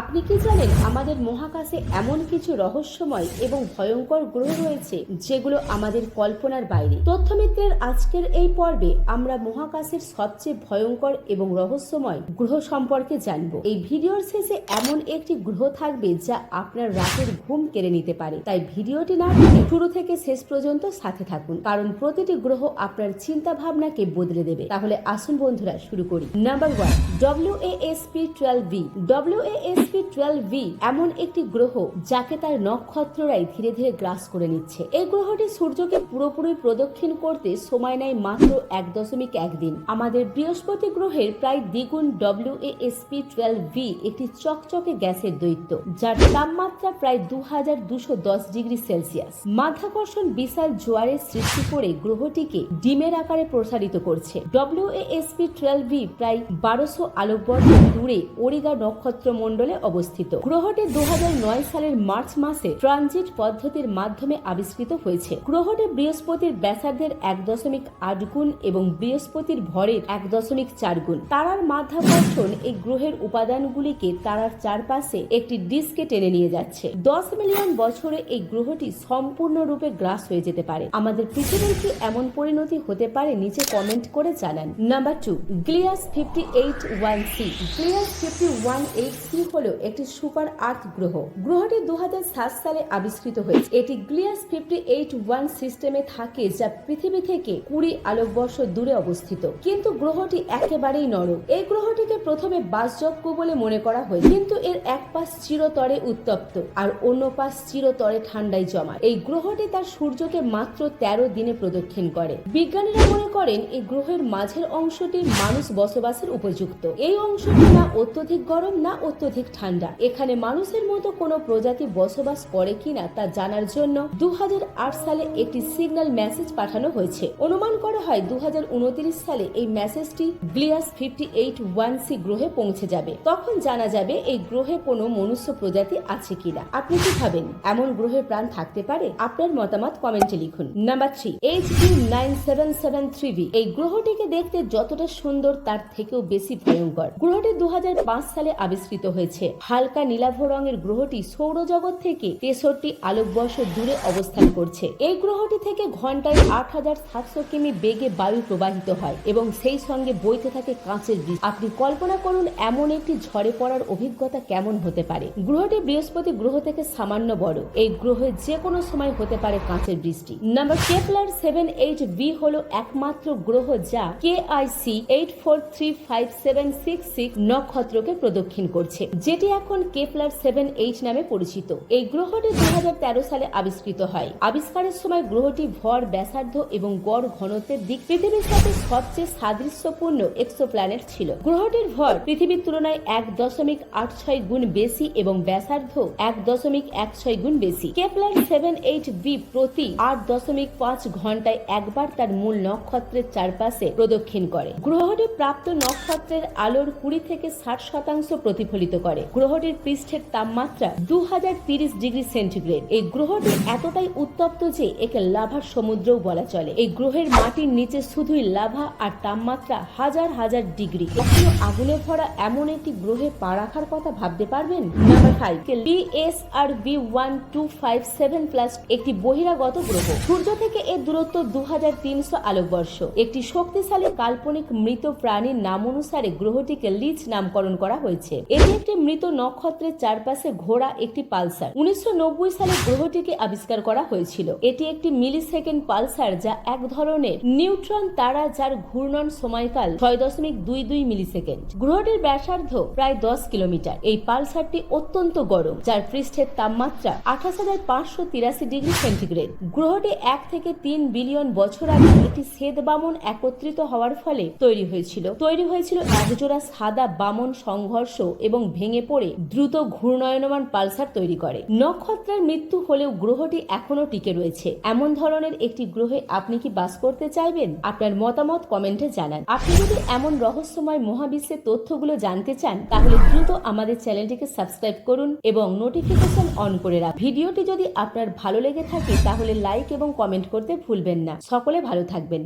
আপনি কি জানেন আমাদের মহাকাশে এমন কিছু রহস্যময় এবং ভয়ঙ্কর গ্রহ রয়েছে যেগুলো আমাদের কল্পনার বাইরে? তথ্যমিত্রের আজকের এই পর্বে আমরা মহাকাশের সবচেয়ে ভয়ঙ্কর এবং রহস্যময় গ্রহ সম্পর্কে জানব। এই ভিডিওর শেষে এমন একটি গ্রহ থাকবে যা আপনার রাতের ঘুম কেড়ে নিতে পারে। তাই ভিডিওটি না শুরু থেকে শেষ পর্যন্ত সাথে থাকুন, কারণ প্রতিটি গ্রহ আপনার চিন্তা ভাবনাকে বদলে দেবে। তাহলে আসুন বন্ধুরা, শুরু করি। Number one W SP twelve B W SP twelve B এমন একটি গ্রহ যাকে তার নক্ষত্ররাই ধীরে ধীরে গ্রাস করে নিচ্ছে। এই গ্রহটি সূর্যকে পুরোপুরি প্রদক্ষিণ করতে সময় নেয় মাত্র এক দশমিক এক দিন। আমাদের বৃহস্পতি গ্রহের প্রায় দ্বিগুণ ডব্লিউ এসপি টুয়েলভ বি একটি চকচকে গ্যাসের দৈত্য, যার তাপমাত্রা প্রায় দু হাজার দুশো দশ ডিগ্রি সেলসিয়াস। মাধ্যাকর্ষণ বিশাল জোয়ারের সৃষ্টি করে গ্রহটিকে ডিমের আকারে প্রসারিত করছে। ডব্লিউ এসপি টুয়েলভ বি প্রায় বারোশো আলোকবর্ষ দূরে ওরিগা নক্ষত্র অবস্থিত। গ্রহটি দু সালের মার্চ মাসে ট্রানজিট পদ্ধতির মাধ্যমে আবিষ্কৃত হয়েছে। গ্রহটি বৃহস্পতির ব্যাসার্ধের এক দশমিক আট গুণ এবং বৃহস্পতির ভরের এক দশমিক চার গুণ। তারার মাধ্যাকর্ষণ এই গ্রহের উপাদানগুলিকে তারার চারপাশে একটি ডিস্কে টেনে নিয়ে যাচ্ছে। দশ মিলিয়ন বছরে এই গ্রহটি সম্পূর্ণরূপে গ্রাস হয়ে যেতে পারে। আমাদের পৃথিবীর কি এমন পরিণতি হতে পারে নিচে কমেন্ট করে জানান। Number two, Gliese fifty eight one C. Gliese fifty one eight C হল একটি সুপার আর্থ গ্রহ। গ্রহটি দু সালে আবিষ্কৃত হয়েছে। এটি গ্লিয়াস ফিফটি এইট ওয়ান সিস্টেমে থাকে যা পৃথিবী থেকে কুড়ি আলোকবর্ষ দূরে অবস্থিত। কিন্তু গ্রহটি একেবারেই নরম। এই গ্রহটিকে প্রথমে বাসযোগ্য বলে মনে করা হয়, কিন্তু এর এক পাশ চিরতরে উত্তপ্ত আর অন্য পাশ চিরতরে ঠান্ডায় জমা। এই গ্রহটি তার সূর্যকে মাত্র তেরো দিনে প্রদক্ষিণ করে। বিজ্ঞানীরা মনে করেন, এই গ্রহের মাঝের অংশটি মানুষ বসবাসের উপযুক্ত। এই অংশটি না অত্যধিক গরম, না অত্যধিক ঠান্ডা। এখানে মানুষের মতো কোনো প্রজাতি বসবাস করে কিনা তা জানার জন্য দু সালে একটি সিগন্যাল মেসেজ পাঠানো হয়েছে। অনুমান করা হয় দু সালে এই মেসেজটি Gliese fifty eight one C গ্রহে পৌঁছে যাবে। তখন জানা যাবে এই গ্রহে কোনো মনুষ্য প্রজাতি আছে কিনা। আপনি কি ভাবেন? এমন গ্রহে প্রাণ থাকতে পারে? আপনার মতামত কমেন্টে লিখুন। Number three, H D nine seven seven three B এই গ্রহটিকে দেখতে যতটা সুন্দর তার থেকেও বেশি ভয়ঙ্কর। গ্রহটি দু হাজার পাঁচ সালে আবিষ্কৃত হয়েছে হালকা নীলাভ রঙের গ্রহটি সৌরজগৎ থেকে তেষট্টি আলোকবর্ষ দূরে অবস্থান করছে। এই গ্রহটি থেকে ঘন্টায় আট হাজার সাতশো কিমি বেগে বায়ু প্রবাহিত হয় এবং সেই সঙ্গে বইতে থাকে কাঁচের বৃষ্টি আপনি কল্পনা করুন, এমন একটি ঝড়ে পড়ার অভিজ্ঞতা কেমন হতে পারে। গ্রহটি বৃহস্পতি গ্রহ থেকে সামান্য বড়। এই গ্রহে যে কোনো সময় হতে পারে কাঁচের বৃষ্টি number Kepler seven eight B হল একমাত্র গ্রহ যা K I C eight four three five seven six six নক্ষত্রকে প্রদক্ষিণ করছে। যেটি এখন কেপলার সেভেন এইট নামে পরিচিত। এই গ্রহটি দু হাজার তেরো সালে আবিষ্কৃত হয়। আবিষ্কারের সময় গ্রহটি ভর, ব্যাসার্ধ এবং গড় ঘনত্বের দিক পৃথিবীর সাথে সবচেয়ে সাদৃশ্যপূর্ণ এক্সোপ্ল্যানেট ছিল। গ্রহটির ভর পৃথিবীর তুলনায় এক দশমিক আট ছয় গুণ বেশি এবং ব্যাসার্ধ এক দশমিক এক ছয় গুণ বেশি। কেপলার সেভেন এইট বি প্রতি আট দশমিক পাঁচ ঘন্টায় একবার তার মূল নক্ষত্রের চারপাশে প্রদক্ষিণ করে। গ্রহটি প্রাপ্ত নক্ষত্রের আলোর কুড়ি থেকে ষাট শতাংশ প্রতিফলিত করে। গ্রহটির পৃষ্ঠের তাপমাত্রা দু ডিগ্রি সেন্টিগ্রেড। এই গ্রহটি এতটাই উত্তপ্ত যে একে লাভার সমুদ্রও বলা চলে। এই গ্রহের মাটির নিচে শুধুই লাভা আর তাপমাত্রা হাজার হাজার ডিগ্রি। কখনো আগুনে ভরা এমন একটি গ্রহে পা রাখার কথা ভাবতে পারবেন? Number five BSR B one two five seven plus একটি বহিরাগত গ্রহ। সূর্য থেকে এর দূরত্ব দু হাজার তিনশো আলোকবর্ষ। একটি শক্তিশালী কাল্পনিক মৃত প্রাণীর নাম অনুসারে গ্রহটিকে লিচ নামকরণ করা হয়েছে। এটি একটি মৃত নক্ষত্রের চারপাশে ঘোরা একটি পালসার। উনিশশো নব্বই সালে গ্রহটিকে আবিষ্কার করা হয়েছিল। এটি একটি মিলি সেকেন্ড পালসার যা এক ধরনের নিউট্রন তারা যার ঘূর্ণন সময়কাল ছয় দশমিক দুই দুই মিলি সেকেন্ড গ্রহটির ব্যাসার্ধ প্রায় দশ কিলোমিটার। এই পালসারটি অত্যন্ত গরম, যার পৃষ্ঠের তাপমাত্রা আঠাশ হাজার পাঁচশো তিরাশি ডিগ্রি সেন্টিগ্রেড। গ্রহটি এক থেকে তিন বিলিয়ন বছর আগে একটি শ্বেত বামন একত্রিত হওয়ার ফলে তৈরি হয়েছিল। তৈরি হয়েছিল একজোড়া সাদা বামন সংঘর্ষ এবং ভেঙে পড়ে দ্রুত ঘূর্ণয়নমান পালসার তৈরি করে। নক্ষত্রের মৃত্যু হলেও গ্রহটি এখনও টিকে রয়েছে। এমন ধরনের একটি গ্রহে আপনি কি বাস করতে চাইবেন? আপনার মতামত কমেন্টে জানান। আপনি যদি এমন রহস্যময় মহাবিশ্বের তথ্যগুলো জানতে চান, তাহলে দ্রুত আমাদের চ্যানেলটিকে সাবস্ক্রাইব করুন এবং নোটিফিকেশন অন করে রাখুন। ভিডিওটি যদি আপনার ভালো লেগে থাকে, তাহলে লাইক এবং কমেন্ট করতে ভুলবেন না। সকলে ভালো থাকবেন।